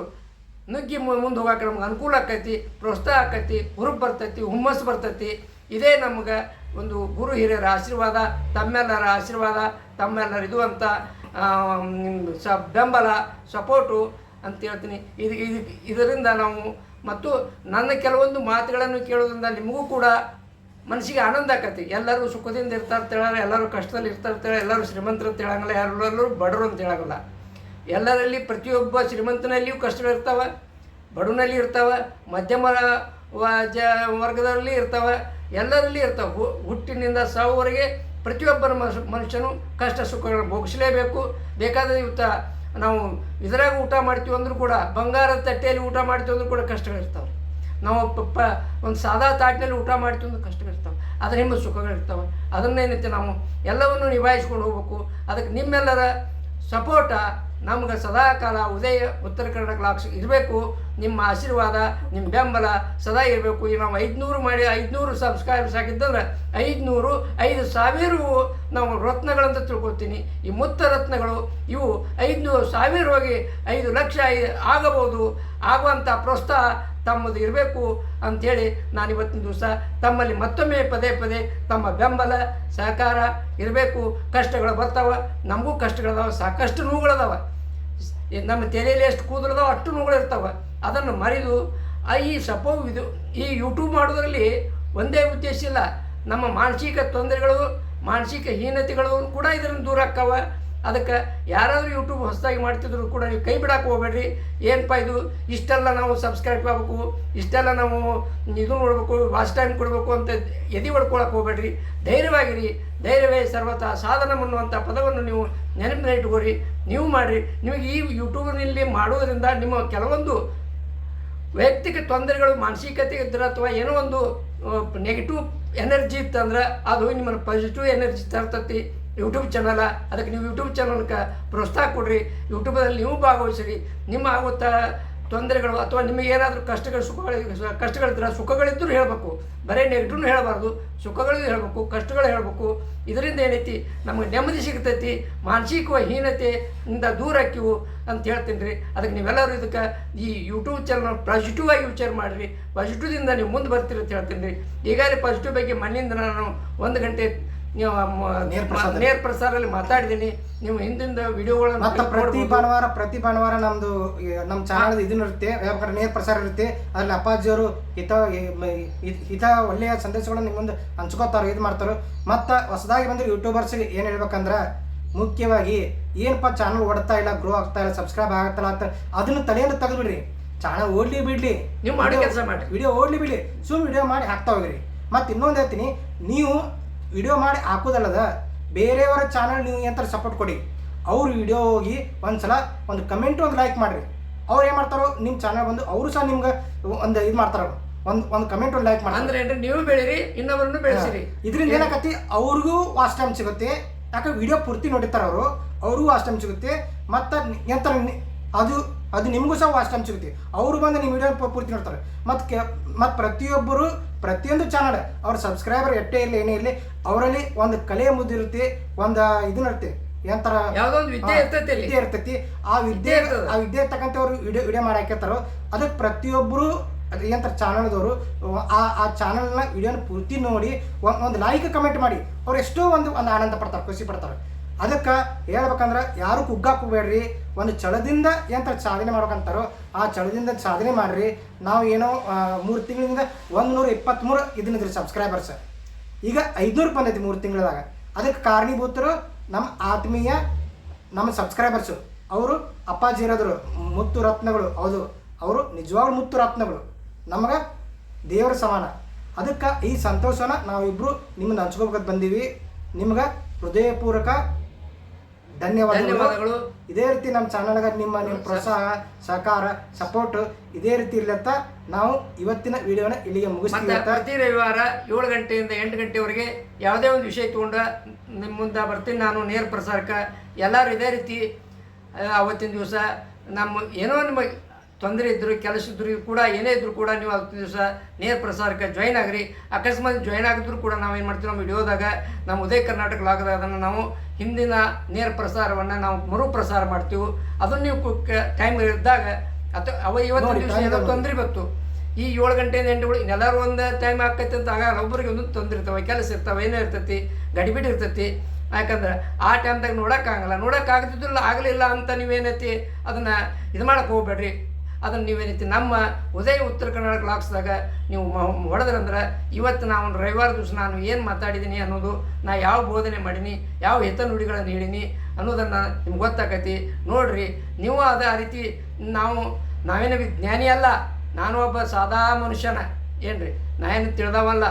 A: ನುಗ್ಗಿ ಮುಂದೆ ಹೋಗೋಕೆ ನಮ್ಗೆ ಅನುಕೂಲ ಆಕೈತಿ, ಪ್ರೋತ್ಸಾಹ ಆಕೈತಿ, ಹುರುಪು ಬರ್ತೈತಿ, ಹುಮ್ಮಸ್ಸು ಬರ್ತೈತಿ. ಇದೇ ನಮ್ಗೆ ಒಂದು ಗುರು ಹಿರಿಯರ ಆಶೀರ್ವಾದ, ತಮ್ಮೆಲ್ಲರ ಆಶೀರ್ವಾದ, ತಮ್ಮೆಲ್ಲರ ಇದು ಅಂತ ಸ, ಬೆಂಬಲ, ಸಪೋರ್ಟು ಅಂತ ಹೇಳ್ತೀನಿ. ಇದು ಇದು, ಇದರಿಂದ ನಾವು ಮತ್ತು ನನ್ನ ಕೆಲವೊಂದು ಮಾತುಗಳನ್ನು ಕೇಳೋದ್ರಿಂದ ನಿಮಗೂ ಕೂಡ ಮನಸ್ಸಿಗೆ ಆನಂದ ಆಕತಿ ಎಲ್ಲರೂ ಸುಖದಿಂದ ಇರ್ತಾರೆ ಹೇಳಲ್ಲ, ಎಲ್ಲರೂ ಕಷ್ಟದಲ್ಲಿ ಇರ್ತಾರೆ ಹೇಳಿ ಎಲ್ಲರೂ ಶ್ರೀಮಂತರು ಅಂತ ಹೇಳಂಗಿಲ್ಲ ಎಲ್ಲರೂ ಬಡರು ಅಂತ ಹೇಳಂಗಿಲ್ಲ. ಎಲ್ಲರಲ್ಲಿ ಪ್ರತಿಯೊಬ್ಬ ಶ್ರೀಮಂತನಲ್ಲಿಯೂ ಕಷ್ಟಗಳಿರ್ತಾವೆ, ಬಡವನಲ್ಲಿ ಇರ್ತಾವೆ, ಮಧ್ಯಮ ಜ ವರ್ಗದಲ್ಲಿ ಇರ್ತಾವೆ, ಎಲ್ಲರಲ್ಲಿ ಇರ್ತವೆ. ಹುಟ್ಟಿನಿಂದ ಸಾವುವರೆಗೆ ಪ್ರತಿಯೊಬ್ಬರ ಮನುಷ್ಯ, ಮನುಷ್ಯನು ಕಷ್ಟ ಸುಖಗಳನ್ನು ಭೋಗಿಸಲೇಬೇಕು. ಬೇಕಾದ ಇವತ್ತ ನಾವು ಇದರಾಗ ಊಟ ಮಾಡ್ತೀವಿ ಅಂದರೂ ಕೂಡ, ಬಂಗಾರದ ತಟ್ಟೆಯಲ್ಲಿ ಊಟ ಮಾಡ್ತೀವಿ ಅಂದರೂ ಕೂಡ ಕಷ್ಟಗಳಿರ್ತಾವೆ ನಾವು ಪಪ್ಪ ಒಂದು ಸಾದಾ ತಾಟಿನಲ್ಲಿ ಊಟ ಮಾಡ್ತೀವಿ ಅಂದ್ರೆ ಕಷ್ಟಗಳಿರ್ತಾವೆ ಅದರ ಹಿಂದೆ ಸುಖಗಳಿರ್ತಾವೆ ಅದನ್ನೇನೈತೆ ನಾವು ಎಲ್ಲವನ್ನು ನಿಭಾಯಿಸ್ಕೊಂಡು ಹೋಗ್ಬೇಕು. ಅದಕ್ಕೆ ನಿಮ್ಮೆಲ್ಲರ ಸಪೋರ್ಟ ನಮ್ಗೆ ಸದಾ ಕಾಲ ಉದಯ, ಉತ್ತರ ಕರ್ನಾಟಕ ಲಾಕ್ಸ್ ಇರಬೇಕು. ನಿಮ್ಮ ಆಶೀರ್ವಾದ, ನಿಮ್ಮ ಬೆಂಬಲ ಸದಾ ಇರಬೇಕು. ಈಗ ನಾವು ಐದುನೂರು ಮಾಡಿ, ಐದುನೂರು ಸಬ್ಸ್ಕ್ರೈಬರ್ಸ್ ಹಾಕಿದ್ದಂದ್ರೆ ಐದುನೂರು, ಐದು ಸಾವಿರವು ನಾವು ರತ್ನಗಳಂತ ತಿಳ್ಕೊತೀನಿ ಈ ಮುತ್ತ ರತ್ನಗಳು ಇವು ಐದುನೂರು ಸಾವಿರ ಹೋಗಿ ಐದು ಲಕ್ಷ ಆಗಬಹುದು. ಆಗುವಂಥ ಪ್ರೋತ್ಸಾಹ ತಮ್ಮದು ಇರಬೇಕು ಅಂಥೇಳಿ ನಾನು ಇವತ್ತಿನ ದಿವಸ ತಮ್ಮಲ್ಲಿ ಮತ್ತೊಮ್ಮೆ ಪದೇ ಪದೇ ತಮ್ಮ ಬೆಂಬಲ, ಸಹಕಾರ ಇರಬೇಕು. ಕಷ್ಟಗಳು ಬರ್ತಾವೆ. ನಮಗೂ ಕಷ್ಟಗಳದಾವೆ. ಸಾಕಷ್ಟು ನೋವುಗಳದಾವೆ. ನಮ್ಮ ತೆಲೆಯಲ್ಲಿ ಎಷ್ಟು ಕೂದಲದಾವ ಅಷ್ಟು ನೋವುಗಳು ಇರ್ತಾವೆ ಅದನ್ನು ಮರೆದು ಈ ಸಪೋ ಇದು ಈ ಯೂಟ್ಯೂಬ್ ಮಾಡೋದ್ರಲ್ಲಿ ಒಂದೇ ಉದ್ದೇಶ ಇಲ್ಲ. ನಮ್ಮ ಮಾನಸಿಕ ತೊಂದರೆಗಳು, ಮಾನಸಿಕ ಹೀನತೆಗಳು ಕೂಡ ಇದರಿಂದ ದೂರ ಆಕ್ಕವ ಅದಕ್ಕೆ ಯಾರಾದರೂ ಯೂಟ್ಯೂಬ್ ಹೊಸದಾಗಿ ಮಾಡ್ತಿದ್ರು ಕೂಡ ನೀವು ಕೈ ಬಿಡಕ್ಕೆ ಹೋಗ್ಬೇಡ್ರಿ. ಏನಪ್ಪ ಇದು? ಇಷ್ಟೆಲ್ಲ ನಾವು ಸಬ್ಸ್ಕ್ರೈಬ್ ಆಗಬೇಕು, ಇಷ್ಟೆಲ್ಲ ನಾವು ಇದು ನೋಡಬೇಕು ವಾಚ್ ಟೈಮ್ ಕೊಡಬೇಕು ಅಂತ ಎದೆ ಹೊಡ್ಕೊಳಕ್ಕೆ ಹೋಗ್ಬೇಡ್ರಿ. ಧೈರ್ಯವಾಗಿರಿ. ಧೈರ್ಯವೇ ಸರ್ವತ ಸಾಧನ ಅನ್ನುವಂಥ ಪದವನ್ನು ನೀವು ನೆನಪಿನ ಇಟ್ಕೊರಿ. ನೀವು ಮಾಡಿರಿ. ನಿಮಗೆ ಈ ಯೂಟ್ಯೂಬ್ನಲ್ಲಿ ಮಾಡೋದರಿಂದ ನಿಮ್ಮ ಕೆಲವೊಂದು ವೈಯಕ್ತಿಕ ತೊಂದರೆಗಳು, ಮಾನಸಿಕತೆ ಇದ್ರೆ ಅಥವಾ ಏನೋ ಒಂದು ನೆಗೆಟಿವ್ ಎನರ್ಜಿ ಇತ್ತಂದ್ರೆ ಅದು ನಿಮ್ಮನ್ನು ಪಾಸಿಟಿವ್ ಎನರ್ಜಿ ತರ್ತತಿ. ಯೂಟ್ಯೂಬ್ ಚಾನಲ ಅದಕ್ಕೆ ನೀವು ಯೂಟ್ಯೂಬ್ ಚಾನಲ್ಗೆ ಪ್ರೋತ್ಸಾಹ ಕೊಡ್ರಿ. ಯೂಟ್ಯೂಬಲ್ಲಿ ನೀವು ಭಾಗವಹಿಸ್ರಿ. ನಿಮ್ಮ ಆಗುತ್ತ ತೊಂದರೆಗಳು ಅಥವಾ ನಿಮಗೆ ಏನಾದರೂ ಕಷ್ಟಗಳು, ಸುಖಗಳು ಕಷ್ಟಗಳಿದ್ರೆ ಸುಖಗಳಿದ್ದರೂ ಹೇಳಬೇಕು. ಬರೀ ನೆಗೆಟಿವ್ನು ಹೇಳಬಾರ್ದು. ಸುಖಗಳು ಹೇಳಬೇಕು, ಕಷ್ಟಗಳು ಹೇಳಬೇಕು. ಇದರಿಂದ ಏನೈತಿ? ನಮಗೆ ನೆಮ್ಮದಿ ಸಿಗ್ತೈತಿ. ಮಾನಸಿಕ ಹೀನತೆಯಿಂದ ದೂರ ಹಾಕಿವು ಅಂತ ಹೇಳ್ತೀನಿ ರೀ. ಅದಕ್ಕೆ ನೀವೆಲ್ಲರೂ ಇದಕ್ಕೆ ಈ ಯೂಟ್ಯೂಬ್ ಚಾನಲ್ ಪಾಸಿಟಿವ್ ಆಗಿ ವಿಚಾರ ಮಾಡಿರಿ. ಪಾಸಿಟಿವ್ದಿಂದ ನೀವು ಮುಂದೆ ಬರ್ತೀರಿ ಅಂತ ಹೇಳ್ತೀನಿ ರೀ. ಈಗಾಗಲೇ ಪಾಸಿಟಿವ್ ಬಗ್ಗೆ ಮಣ್ಣಿಂದ ನಾನು ಒಂದು ಗಂಟೆ ನೀವು
B: ನೇರ ಪ್ರಸಾರ.
A: ನೇರ ಪ್ರಸಾರದಲ್ಲಿ ಮಾತಾಡಿದ್ದೀನಿ ನೀವು ಹಿಂದಿಂದ ವಿಡಿಯೋಗಳನ್ನು
B: ಮತ್ತೆ ಪ್ರತಿ. ಭಾನುವಾರ ಪ್ರತಿ ಭಾನುವಾರ ನಮ್ಮದು ನಮ್ಮ ಚಾನಲ್ ಇದನ್ನ ಇರುತ್ತೆ. ಯಾಕಂದ್ರೆ ನೇರ ಪ್ರಸಾರ ಇರುತ್ತೆ. ಅದರಲ್ಲಿ ಅಪ್ಪಾಜಿಯವರು ಹಿತ ಹಿತ ಒಳ್ಳೆಯ ಸಂದೇಶಗಳನ್ನು ನಿಮ್ಮೊಂದು ಮುಂದೆ ಹಂಚ್ಕೋತಾರ ಇದು ಮಾಡ್ತಾರೆ. ಮತ್ತು ಹೊಸದಾಗಿ ಬಂದ್ರೆ ಯೂಟ್ಯೂಬರ್ಸ್ಗೆ ಏನು ಹೇಳ್ಬೇಕಂದ್ರೆ ಮುಖ್ಯವಾಗಿ ಏನಪ್ಪ ಚಾನಲ್ ಓಡ್ತಾ ಇಲ್ಲ ಗ್ರೋ ಆಗ್ತಾ ಇಲ್ಲ ಸಬ್ಸ್ಕ್ರೈಬ್ ಆಗತ್ತಲ್ಲ ಅಂತ ಅದನ್ನ ತಲೆಯಿಂದ ತೆಗೆದ್ಬಿಡ್ರಿ. ಚಾನಲ್ ಓಡ್ಲಿ ಬಿಡ್ಲಿ.
A: ನೀವು ಮಾಡಿ ಕೆಲಸ ಮಾಡಿ
B: ವಿಡಿಯೋ ಓಡ್ಲಿ ಬಿಡ್ಲಿ. ಸುಮ್ ವಿಡಿಯೋ ಮಾಡಿ ಹಾಕ್ತಾ ಹೋಗ್ರಿ. ಮತ್ತು ಇನ್ನೊಂದು ಹೇಳ್ತೀನಿ ನೀವು ವಿಡಿಯೋ ಮಾಡಿ ಹಾಕೋದಲ್ಲದ? ಬೇರೆಯವರ ಚಾನಲ್ ನೀವು ಎಂತ ಸಪೋರ್ಟ್ ಕೊಡಿ. ಅವ್ರ ವಿಡಿಯೋ ಹೋಗಿ ಒಂದ್ಸಲ ಒಂದು ಕಮೆಂಟ್ ಒಂದು ಲೈಕ್ ಮಾಡಿರಿ. ಅವ್ರು ಏನು ಮಾಡ್ತಾರೋ ನಿಮ್ಮ ಚಾನಲ್ ಬಂದು ಅವರು ಸಹ ನಿಮ್ಗೆ ಒಂದು ಇದು ಮಾಡ್ತಾರ. ಒಂದು ಒಂದು ಕಮೆಂಟ್ ಒಂದು ಲೈಕ್ ಮಾಡಿ
A: ಅಂದ್ರೆ ಏನ್ರಿ ನೀವು ಬೆಳೀರಿ ಇನ್ನೊಬ್ಬರನ್ನು ಬೆಳೆಸಿರಿ.
B: ಇದರಿಂದ ಏನಾಗತ್ತಿ ಅವ್ರಿಗೂ ವಾಚ್ ಟೈಮ್ ಸಿಗುತ್ತೆ. ಯಾಕಂದ್ರೆ ವಿಡಿಯೋ ಪೂರ್ತಿ ನೋಡಿರ್ತಾರೆ ಅವರು. ಅವ್ರಿಗೂ ವಾಚ್ ಟೈಮ್ ಸಿಗುತ್ತೆ. ಮತ್ತು ಎಂತ ಅದು ಅದು ನಿಮಗೂ ಸಹ ವಾಚ್ ಟೈಮ್ ಸಿಗುತ್ತೆ. ಅವರು ಬಂದು ನಿಮ್ಮ ವಿಡಿಯೋ ಪೂರ್ತಿ ನೋಡ್ತಾರೆ. ಮತ್ತು ಕೆ ಮತ್ತು ಪ್ರತಿಯೊಬ್ಬರು ಪ್ರತಿಯೊಂದು ಚಾನಲ್ ಅವ್ರ ಸಬ್ಸ್ಕ್ರೈಬರ್ ಎಷ್ಟೇ ಇರಲಿ ಏನೇ ಇರಲಿ ಅವರಲ್ಲಿ ಒಂದು ಕಲೆಯ ಮುದ್ದಿರುತ್ತೆ ಒಂದು ಇದು ಇರುತ್ತೆ ಏನಂತಾರ
A: ಯಾವುದೋ ಒಂದು ವಿದ್ಯೆ ಇರ್ತೈತಿ ಅಲ್ಲಿ.
B: ವಿದ್ಯೆ ಇರ್ತೈತಿ. ಆ ವಿದ್ಯೆ. ಆ ವಿದ್ಯೆ ತಕ್ಕಂತೆ ಅವರು ವಿಡಿಯೋ ವಿಡಿಯೋ ಮಾಡಿ ಹಾಕಿರ್ತಾರೋ ಅದಕ್ಕೆ ಪ್ರತಿಯೊಬ್ಬರು ಅದು ಏನಂತಾರೆ ಚಾನಲ್ದವರು ಆ ಆ ಚಾನಲ್ನ ವಿಡಿಯೋನ ಪೂರ್ತಿ ನೋಡಿ ಒಂದು ಒಂದು ಲೈಕ್ ಕಮೆಂಟ್ ಮಾಡಿ. ಅವ್ರು ಎಷ್ಟೋ ಒಂದು ಒಂದು ಆನಂದ ಪಡ್ತಾರೆ ಖುಷಿ ಪಡ್ತಾರೆ. ಅದಕ್ಕೆ ಹೇಳ್ಬೇಕಂದ್ರೆ ಯಾರು ಕುಗ್ಗಾಕ್ಬೇಡ್ರಿ ಒಂದು ಚಳದಿಂದ ಏನಂತಾರೆ ಸಾಧನೆ ಮಾಡ್ಬೇಕಂತಾರೋ ಆ ಚಳದಿಂದ ಸಾಧನೆ ಮಾಡ್ರಿ. ನಾವು ಏನೋ ಮೂರು ತಿಂಗಳಿಂದ ಒಂದು ನೂರ ಇಪ್ಪತ್ತ್ಮೂರು ಇದನ್ನಿದ್ರಿ ಸಬ್ಸ್ಕ್ರೈಬರ್ಸ್ ಈಗ ಐದುನೂರು ಬಂದೈತಿ ಮೂರು ತಿಂಗಳದಾಗ. ಅದಕ್ಕೆ ಕಾರಣೀಭೂತರು ನಮ್ಮ ಆತ್ಮೀಯ, ನಮ್ಮ ಸಬ್ಸ್ಕ್ರೈಬರ್ಸು ಅವರು ಅಪ್ಪಾಜಿರೋದ್ರು ಮುತ್ತು ರತ್ನಗಳು. ಹೌದು, ಅವರು ನಿಜವಾಗ್ಲೂ ಮುತ್ತು ರತ್ನಗಳು. ನಮಗೆ ದೇವರ ಸಮಾನ. ಅದಕ್ಕೆ ಈ ಸಂತೋಷನ ನಾವಿಬ್ಬರು ನಿಮ್ಮನ್ನು ಹಂಚ್ಕೋಬೇಕಂತ ಬಂದೀವಿ. ನಿಮ್ಗೆ ಹೃದಯಪೂರ್ವಕ ಧನ್ಯವಾದಗಳು.
A: ಧನ್ಯವಾದಗಳು.
B: ಇದೇ ರೀತಿ ನಮ್ಮ ಚಾನಲ್ಗೆ ನಿಮ್ಮ ನಿಮ್ಮ ಪ್ರೋತ್ಸಾಹ ಸಹಕಾರ ಸಪೋರ್ಟ್ ಇದೇ ರೀತಿ ಇರ್ಲತ್ತ ನಾವು ಇವತ್ತಿನ ವಿಡಿಯೋನ ಇಲ್ಲಿಗೆ ಮುಗಿಸ್ತೀವಿ
A: ಪ್ರತಿ ರವಿವಾರ ಏಳು ಗಂಟೆಯಿಂದ ಎಂಟು ಗಂಟೆವರೆಗೆ ಯಾವುದೇ ಒಂದು ವಿಷಯ ತಗೊಂಡ ನಿಮ್ಮ ಮುಂದೆ ಬರ್ತೀನಿ ನಾನು ನೇರ ಪ್ರಸಾರಕ್ಕೆ ಎಲ್ಲರೂ ಇದೇ ರೀತಿ ಅವತ್ತಿನ ದಿವಸ ನಮ್ಮ ಏನೋ ನಿಮಗೆ ತೊಂದರೆ ಇದ್ದರೂ ಕೆಲಸ ಇದ್ದರೂ ಕೂಡ ಏನೇ ಇದ್ದರೂ ಕೂಡ ನೀವು ಹತ್ತು ದಿವಸ ನೇರ ಪ್ರಸಾರಕ್ಕೆ ಜಾಯ್ನ್ ಆಗ್ರಿ. ಅಕಸ್ಮಾತ್ ಜಾಯ್ನ್ ಆಗಿದ್ರು ಕೂಡ ನಾವು ಏನು ಮಾಡ್ತೀವಿ ನಮ್ಮ ವಿಡಿಯೋದಾಗ ನಮ್ಮ ಉದಯ ಕರ್ನಾಟಕ ಲಾಗದ ಅದನ್ನು ನಾವು ಹಿಂದಿನ ನೇರ ಪ್ರಸಾರವನ್ನು ನಾವು ಮರು ಪ್ರಸಾರ ಮಾಡ್ತೀವಿ. ಅದನ್ನು ನೀವು ಟೈಮ್ ಇದ್ದಾಗ ಅಥವಾ ಅವ ಇವತ್ತಿನ
B: ನೋಡಿ,
A: ದಿವಸ ಏನೋ ತೊಂದರೆ ಬತ್ತು ಈ ಏಳು ಗಂಟೆಯಿಂದ ಎಂಟುಗಳು ಎಲ್ಲರೂ ಒಂದು ಟೈಮ್ ಆಕೈತೆ ಅಂತ ಆಗ ಒಬ್ಬರಿಗೆ ಒಂದು ತೊಂದರೆ ಇರ್ತಾವೆ ಕೆಲಸ ಇರ್ತವೆ ಏನೋ ಇರ್ತೈತಿ ಗಡಿಬಿಡಿ ಇರ್ತೈತಿ. ಯಾಕಂದ್ರೆ ಆ ಟೈಮ್ದಾಗ ನೋಡೋಕ್ಕಾಗಲ್ಲ. ನೋಡೋಕ್ಕಾಗ್ತಿದ್ದಿಲ್ಲ ಆಗಲಿಲ್ಲ ಅಂತ ನೀವೇನೈತಿ ಅದನ್ನು ಇದು ಮಾಡಕ್ಕೆ ಹೋಗ್ಬೇಡ್ರಿ. ಅದನ್ನು ನೀವೇನೈತಿ ನಮ್ಮ ಉದಯ ಉತ್ತರ ಕರ್ನಾಟಕ ಬ್ಲಾಕ್ಸ್ದಾಗ ನೀವು ಹೊಡೆದ್ರಂದ್ರೆ ಇವತ್ತು ನಾವು ರವಿವಾರ ದಿವಸ ನಾನು ಏನು ಮಾತಾಡಿದ್ದೀನಿ ಅನ್ನೋದು ನಾ ಯಾವ ಬೋಧನೆ ಮಾಡೀನಿ, ಯಾವ ಹಿತ ನುಡಿಗಳನ್ನು ಹೇಳಿನಿ ಅನ್ನೋದನ್ನು ನಿಮ್ಗೆ ಗೊತ್ತಾಕೈತಿ. ನೋಡ್ರಿ, ನೀವು ಅದೇ ಆ ರೀತಿ ನಾವು, ನಾವೇನು ವಿಜ್ಞಾನಿ ಅಲ್ಲ, ನಾನು ಒಬ್ಬ ಸಾದಾ ಮನುಷ್ಯನ, ಏನ್ರಿ, ನಾ ಏನು ತಿಳಿದವಲ್ಲ.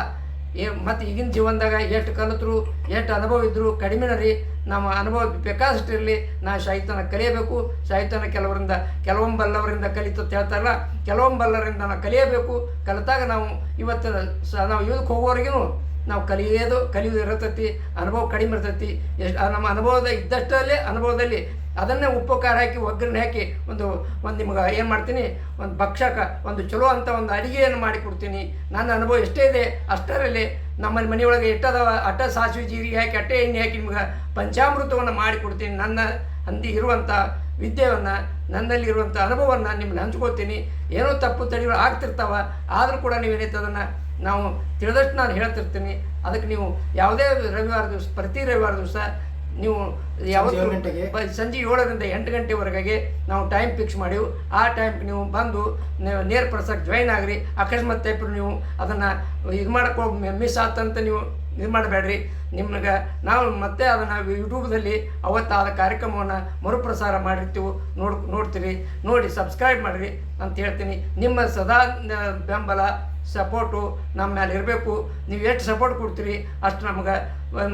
A: ಏ ಮತ್ತು ಈಗಿನ ಜೀವನದಾಗ ಎಷ್ಟು ಕಲಿತರು, ಎಷ್ಟು ಅನುಭವ ಇದ್ದರು ಕಡಿಮೆನ ರೀ ನಮ್ಮ ಅನುಭವ ಬೇಕಾದಷ್ಟು ಇರಲಿ. ನಾ ಸಾಹಿತ್ಯನ ಕಲಿಯಬೇಕು. ಸಾಹಿತ್ಯನ ಕೆಲವರಿಂದ, ಕೆಲವೊಂಬಲ್ಲವರಿಂದ ಕಲಿತಂತ ಹೇಳ್ತಾರಲ್ಲ ಕೆಲವೊಂಬಲ್ಲರಿಂದ ನಾವು ಕಲಿಯಬೇಕು. ಕಲಿತಾಗ ನಾವು ಇವತ್ತು ಸ, ನಾವು ಇದಕ್ಕೆ ಹೋಗೋವರೆಗೂ ನಾವು ಕಲಿಯೋದು ಕಲಿಯೋದು ಇರತೈತಿ. ಅನುಭವ ಕಡಿಮೆ ಇರ್ತೈತಿ. ಎಷ್ಟು ನಮ್ಮ ಅನುಭವದ ಇದ್ದಷ್ಟಲ್ಲೇ ಅನುಭವದಲ್ಲಿ ಅದನ್ನೇ ಉಪ್ಪು ಖಾರ ಹಾಕಿ, ಒಗ್ಗರಣೆ ಹಾಕಿ ಒಂದು ಒಂದು ನಿಮ್ಗೆ ಏನು ಮಾಡ್ತೀನಿ? ಒಂದು ಭಕ್ಷಕ, ಒಂದು ಚಲೋ ಅಂತ ಒಂದು ಅಡುಗೆಯನ್ನು ಮಾಡಿ ಕೊಡ್ತೀನಿ ನನ್ನ ಅನುಭವ ಎಷ್ಟೇ ಇದೆ, ಅಷ್ಟರಲ್ಲಿ ನಮ್ಮಲ್ಲಿ ಮನೆಯೊಳಗೆ ಎಟ್ಟದ ಅಟ್ಟ ಸಾಸಿವೆ ಜೀರಿಗೆ ಹಾಕಿ, ಅಟ್ಟೆ ಎಣ್ಣೆ ಹಾಕಿ ನಿಮ್ಗೆ ಪಂಚಾಮೃತವನ್ನು ಮಾಡಿ ಕೊಡ್ತೀನಿ ನನ್ನ ಹಂದಿ ಇರುವಂಥ ವಿದ್ಯೆಯನ್ನು, ನನ್ನಲ್ಲಿ ಇರುವಂಥ ಅನುಭವವನ್ನು ನಿಮ್ಮನ್ನ ಹಂಚ್ಕೋತೀನಿ ಏನೋ ತಪ್ಪು ತಡೆಗಳು ಆಗ್ತಿರ್ತಾವ, ಆದರೂ ಕೂಡ ನೀವೇನೈತೆ ಅದನ್ನು ನಾವು ತಿಳಿದಷ್ಟು ನಾನು ಹೇಳ್ತಿರ್ತೀನಿ. ಅದಕ್ಕೆ ನೀವು ಯಾವುದೇ ರವಿವಾರ ದಿವಸ, ಪ್ರತಿ ರವಿವಾರ ದಿವಸ ನೀವು ಯಾವತ್ತು ಸಂಜೆ ಏಳರಿಂದ ಎಂಟು ಗಂಟೆವರೆಗೆ ನಾವು ಟೈಮ್ ಫಿಕ್ಸ್ ಮಾಡಿವು ಆ ಟೈಮ್ ನೀವು ಬಂದು ನೀವು ನೇರ ಪ್ರಸಾರಕ್ಕೆ ಜಾಯ್ನ್ ಆಗಿರಿ. ಅಕಸ್ಮಾತ್ ಟೈಪ್ ನೀವು ಅದನ್ನು ಇದು ಮಾಡಕ್ಕೆ ಹೋಗಿ ಮಿಸ್ ಆತಂತ ನೀವು ಇದು ಮಾಡಬೇಡ್ರಿ. ನಿಮ್ಗೆ ನಾವು ಮತ್ತೆ ಅದನ್ನು ಯೂಟ್ಯೂಬ್ದಲ್ಲಿ ಆದ ಕಾರ್ಯಕ್ರಮವನ್ನು ಮರುಪ್ರಸಾರ ಮಾಡಿರ್ತೀವಿ. ನೋಡ್ ನೋಡ್ತೀರಿ. ನೋಡಿ ಸಬ್ಸ್ಕ್ರೈಬ್ ಮಾಡಿರಿ ಅಂತ ಹೇಳ್ತೀನಿ. ನಿಮ್ಮ ಸದಾ ಬೆಂಬಲ ಸಪೋರ್ಟು ನಮ್ಮ ಮೇಲೆ ಇರಬೇಕು. ನೀವು ಎಷ್ಟು ಸಪೋರ್ಟ್ ಕೊಡ್ತೀರಿ ಅಷ್ಟು ನಮ್ಗೆ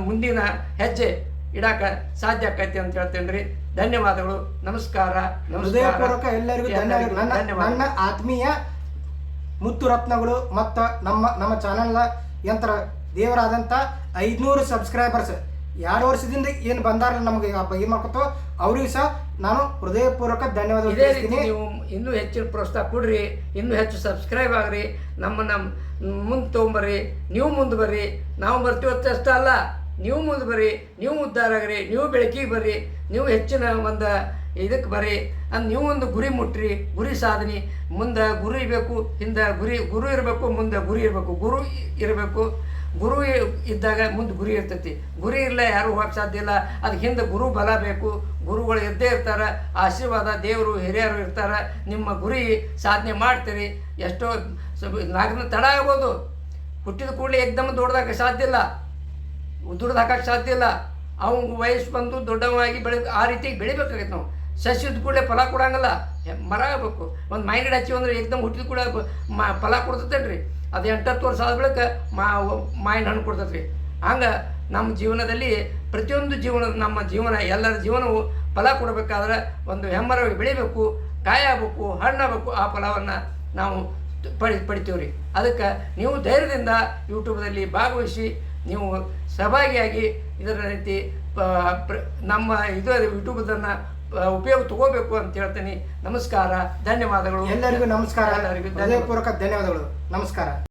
A: ಮುಂದಿನ ಹೆಜ್ಜೆ ಇಡಾಕ ಸಾಧ್ಯ ಆಕೈತಿ ಅಂತ ಹೇಳ್ತೇನೆ ರೀ ಧನ್ಯವಾದಗಳು. ನಮಸ್ಕಾರ.
B: ಹೃದಯಪೂರ್ವಕ ಎಲ್ಲರಿಗೂ ಧನ್ಯವಾದಗಳು. ನನ್ನ ಆತ್ಮೀಯ ಮುತ್ತು ರತ್ನಗಳು ಮತ್ತು ನಮ್ಮ ನಮ್ಮ ಚಾನಲ್ನ ಯಂತ್ರ ದೇವರಾದಂಥ ಐದುನೂರು ಸಬ್ಸ್ಕ್ರೈಬರ್ಸ್ ಎರಡು ವರ್ಷದಿಂದ ಏನು ಬಂದಾರ ನಮಗೆ ಬಗ್ಗೆ ಮಾಡ್ಕೊತೋ ಅವ್ರಿಗೂ ಸಹ ನಾನು ಹೃದಯಪೂರ್ವಕ ಧನ್ಯವಾದ
A: ಇದೇ ರೀತಿ ನೀವು ಇನ್ನೂ ಹೆಚ್ಚಿನ ಪ್ರೋತ್ಸಾಹ ಕೊಡ್ರಿ. ಇನ್ನೂ ಹೆಚ್ಚು ಸಬ್ಸ್ಕ್ರೈಬ್ ಆಗ್ರಿ. ನಮ್ಮನ್ನು ಮುಂದೆ ತೊಗೊಂಬರ್ರಿ. ನೀವು ಮುಂದೆ ಬರ್ರಿ. ನಾವು ಬರ್ತೀವಿ ಅಷ್ಟೇ ಅಲ್ಲ. ನೀವು ಮುಂದೆ ಬರ್ರಿ, ನೀವು ಉದ್ಧಾರ ಆಗ್ರಿ, ನೀವು ಬೆಳಕಿಗೆ ಬರ್ರಿ, ನೀವು ಹೆಚ್ಚಿನ ಒಂದು ಇದಕ್ಕೆ ಬರ್ರಿ, ಅಂದ್ ನೀವು ಒಂದು ಗುರಿ ಮುಟ್ರಿ, ಗುರಿ ಸಾಧನೆ, ಮುಂದೆ ಗುರು ಇರಬೇಕು, ಹಿಂದೆ ಗುರಿ, ಗುರು ಇರಬೇಕು, ಮುಂದೆ ಗುರಿ ಇರಬೇಕು, ಗುರು ಇರಬೇಕು, ಗುರು ಇದ್ದಾಗ ಮುಂದೆ ಗುರಿ ಇರ್ತೈತಿ. ಗುರಿ ಇಲ್ಲ, ಯಾರು ಹೋಗಕ್ಕೆ ಸಾಧ್ಯ ಇಲ್ಲ, ಅದು ಹಿಂದೆ ಗುರು ಬಲ ಬೇಕು, ಗುರುಗಳು ಇದ್ದೇ ಇರ್ತಾರೆ, ಆಶೀರ್ವಾದ ದೇವರು, ಹಿರಿಯರು ಇರ್ತಾರೆ, ನಿಮ್ಮ ಗುರಿ ಸಾಧನೆ ಮಾಡ್ತೀರಿ, ಎಷ್ಟೋ ನಾಲ್ಕು ತಡ ಆಗ್ಬೋದು. ಹುಟ್ಟಿದ ಕೂಡಲೇ ಎಕ್ದಮ್ ದೊಡ್ದಾಗ ಸಾಧ್ಯ ಇಲ್ಲ. ದುಡ್ದು ಹಾಕಕ್ಕೆ ಸಾಧ್ಯ ಇಲ್ಲ. ಅವ್ನ ವಯಸ್ಸು ಬಂದು ದೊಡ್ಡವಾಗಿ ಬೆಳೆ, ಆ ರೀತಿ ಬೆಳಿಬೇಕಾಗೈತೆ ನಾವು. ಸಸ್ಯದ ಕೂಡಲೇ ಫಲ ಕೊಡಂಗಿಲ್ಲ. ಮರ ಆಗಬೇಕು. ಒಂದು ಮೈನ್ ಗಿಡ ಹಚ್ಚಿವಿ ಅಂದ್ರೆ ಏಕ್ದಮ್ ಹುಟ್ಟಿದ ಕೂಡ ಮಾ, ಫಲ ಕೊಡ್ತೈತೇನು ರೀ ಅದು ಎಂಟತ್ತು ವರ್ಷ ಆದ ಬಳಿಕ ಮಾ ಮಾವಿನ ಹಣ್ಣು ಕೊಡ್ತೈತೆ ರೀ ಹಂಗೆ ನಮ್ಮ ಜೀವನದಲ್ಲಿ ಪ್ರತಿಯೊಂದು ಜೀವನ, ನಮ್ಮ ಜೀವನ, ಎಲ್ಲರ ಜೀವನವು ಫಲ ಕೊಡಬೇಕಾದ್ರೆ ಒಂದು ಹೆಮ್ಮರವಾಗಿ ಬೆಳಿಬೇಕು, ಕಾಯಿ ಆಗ್ಬೇಕು ಹಣ್ಣಾಗಬೇಕು ಆ ಫಲವನ್ನು ನಾವು ಪಡಿ, ಪಡಿತೀವ್ರಿ. ಅದಕ್ಕೆ ನೀವು ಧೈರ್ಯದಿಂದ ಯೂಟ್ಯೂಬ್ದಲ್ಲಿ ಭಾಗವಹಿಸಿ, ನೀವು ಸಹಭಾಗಿಯಾಗಿ ಇದರ ರೀತಿ ನಮ್ಮ ಇದು ಯೂಟ್ಯೂಬನ್ನು ಉಪಯೋಗ ತಗೋಬೇಕು ಅಂತ ಹೇಳ್ತೀನಿ. ನಮಸ್ಕಾರ ಧನ್ಯವಾದಗಳು.
B: ಎಲ್ಲರಿಗೂ ನಮಸ್ಕಾರ.
A: ಎಲ್ಲರಿಗೂ
B: ಧನ್ಯವಾದಗಳು. ನಮಸ್ಕಾರ.